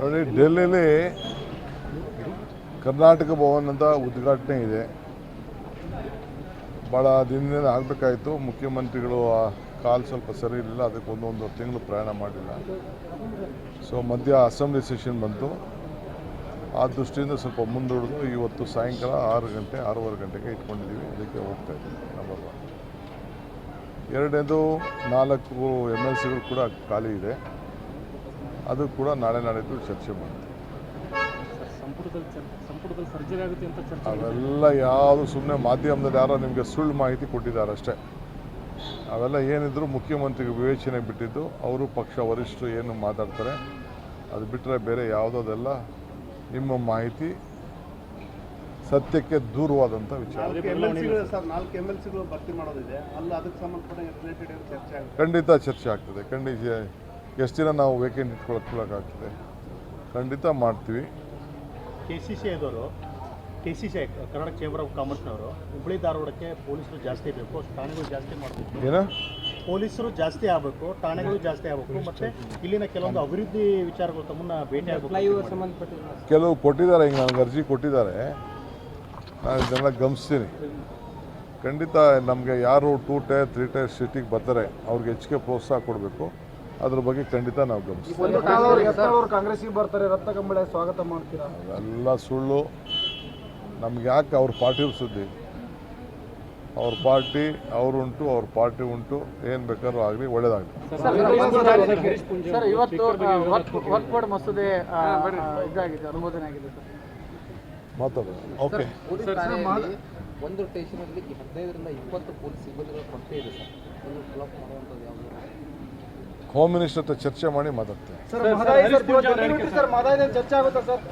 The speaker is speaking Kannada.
ನೋಡಿ ಡೆಲ್ಲಿಲಿ ಕರ್ನಾಟಕ ಭವನ್ ಅಂತ ಉದ್ಘಾಟನೆ ಇದೆ. ಭಾಳ ದಿನದಿಂದ ಆಗಬೇಕಾಯಿತು. ಮುಖ್ಯಮಂತ್ರಿಗಳು ಆ ಕಾಲು ಸ್ವಲ್ಪ ಸರಿ ಇರಲಿಲ್ಲ. ಅದಕ್ಕೆ ಒಂದೊಂದು ತಿಂಗಳು ಪ್ರಯಾಣ ಮಾಡಿಲ್ಲ. ಸೊ ಮಧ್ಯ ಅಸೆಂಬ್ಲಿ ಸೆಷನ್ ಬಂತು. ಆ ದೃಷ್ಟಿಯಿಂದ ಸ್ವಲ್ಪ ಮುಂದೂಡಿದು ಇವತ್ತು ಸಾಯಂಕಾಲ ಆರು ಗಂಟೆ ಆರೂವರೆ ಗಂಟೆಗೆ ಇಟ್ಕೊಂಡಿದ್ದೀವಿ. ಅದಕ್ಕೆ ಹೋಗ್ತಾ ಇದ್ದೀವಿ ನಂಬರ್ ಒನ್ ಎರಡನೇದು ನಾಲ್ಕು ಎಂ ಎಲ್ ಸಿಗಳು ಕೂಡ ಖಾಲಿ ಇದೆ. ಅದು ಕೂಡ ನಾಳೆ ನಾಡಿದ್ದು ಚರ್ಚೆ ಮಾಡ್ತೀವಿ ಅವೆಲ್ಲ ಯಾವುದು ಸುಮ್ಮನೆ ಮಾಧ್ಯಮದಲ್ಲಿ ಯಾರೋ ನಿಮಗೆ ಸುಳ್ಳು ಮಾಹಿತಿ ಕೊಟ್ಟಿದ್ದಾರೆ ಅಷ್ಟೇ. ಅವೆಲ್ಲ ಏನಿದ್ರು ಮುಖ್ಯಮಂತ್ರಿಗೆ ವಿವೇಚನೆ ಬಿಟ್ಟಿದ್ದು ಅವರು ಪಕ್ಷ ವರಿಷ್ಠರು ಏನು ಮಾತಾಡ್ತಾರೆ ಅದು ಬಿಟ್ಟರೆ ಬೇರೆ ಯಾವುದೋದೆಲ್ಲ ನಿಮ್ಮ ಮಾಹಿತಿ ಸತ್ಯಕ್ಕೆ ದೂರವಾದಂಥ ವಿಚಾರ. ಖಂಡಿತ ಚರ್ಚೆ ಆಗ್ತದೆ. ಖಂಡಿತ ಎಷ್ಟು ದಿನ ನಾವು ವೇಕೆಂಟ್ ಇಟ್ಕೊಳಕ್ಕಾಗ್ತದೆ ಖಂಡಿತ ಮಾಡ್ತೀವಿ. ಕೆ ಸಿ ಸಿ ಆದವರು K C C Karnataka chamber of ಕಾಮರ್ಸ್ನವರು Hubballi ಧಾರವಾಡಕ್ಕೆ ಪೊಲೀಸರು ಜಾಸ್ತಿ ಬೇಕು ಠಾಣೆಗಳು ಜಾಸ್ತಿ ಮಾಡಬೇಕು. ಏನು? ಪೊಲೀಸರು ಜಾಸ್ತಿ ಆಗಬೇಕು ಠಾಣೆಗಳು ಜಾಸ್ತಿ ಆಗಬೇಕು ಮತ್ತೆ ಇಲ್ಲಿನ ಕೆಲವೊಂದು ಅಭಿವೃದ್ಧಿ ವಿಚಾರಗಳು ತಮ್ಮನ್ನ ಭೇಟಿ ಆಗಬೇಕು ಕೆಲವು ಕೊಟ್ಟಿದ್ದಾರೆ ಹಿಂಗೆ ನನಗೆ ಅರ್ಜಿ ಕೊಟ್ಟಿದ್ದಾರೆ. ನಾನು ಇದನ್ನೆಲ್ಲ ಗಮನಿಸ್ತೀನಿ. ಖಂಡಿತ ನಮಗೆ ಯಾರು ಟೂ ಟೈರ್ ತ್ರೀ ಟೈರ್ ಸಿಟಿಗೆ ಬರ್ತಾರೆ ಅವ್ರಿಗೆ ಹೆಚ್ಚಿಗೆ ಪ್ರೋತ್ಸಾಹ ಕೊಡಬೇಕು. ಅದ್ರ ಬಗ್ಗೆ ಖಂಡಿತ ನಾವು ಗಮನಿಸ್ತೀವಿ. ಒಂದು ಕಾಲವ್ರು ಯತ್ನಾಳವ್ರು ಕಾಂಗ್ರೆಸ್ಸಿಗೆ ಬರ್ತಾರೆ ರತ್ನ ಕಂಬಳ ಸ್ವಾಗತ ಮಾಡ್ತೀರಾ? ಅವೆಲ್ಲ ಸುಳ್ಳು. ನಮ್ಗೆ ಯಾಕೆ ಅವ್ರ ಪಾರ್ಟಿ ಸುದ್ದಿ? ಅವ್ರ ಪಾರ್ಟಿ ಅವರುಂಟು ಅವ್ರ ಪಾರ್ಟಿ ಉಂಟು ಏನು ಬೇಕಾದ್ರೂ ಆಗಲಿ ಒಳ್ಳೇದಾಗಲಿ. ಸರ್ ಇವತ್ತು ವರ್ಕ್ ಬೋರ್ಡ್ ಮಸೂದೆ ಆ, ಆ, ಇದಾಗಿದೆ ಅನುಮೋದನೆ ಆಗಿದೆ ಸರ್. ಮಾತಾಡೋಣ. ಓಕೆ ಒಂದು ಸ್ಟೇಷನಲ್ಲಿ ಹದಿನೈದರಿಂದ ಇಪ್ಪತ್ತು ಪೊಲೀಸ್ ಸಿಬ್ಬಂದಿಗಳ ಕೊರತೆ ಇದೆ ಸರ್. ಒಂದು ಫಾಲೋಅಪ್ ಮಾಡುವಂಥದ್ದು ಯಾವುದು? ಹೋಮ್ ಮಿನಿಸ್ಟರ್ ಹತ್ರ ಚರ್ಚೆ ಮಾಡಿ ಮಾತಾಡ್ತೇನೆ. ಚರ್ಚೆ ಆಗುತ್ತಾ ಸರ್?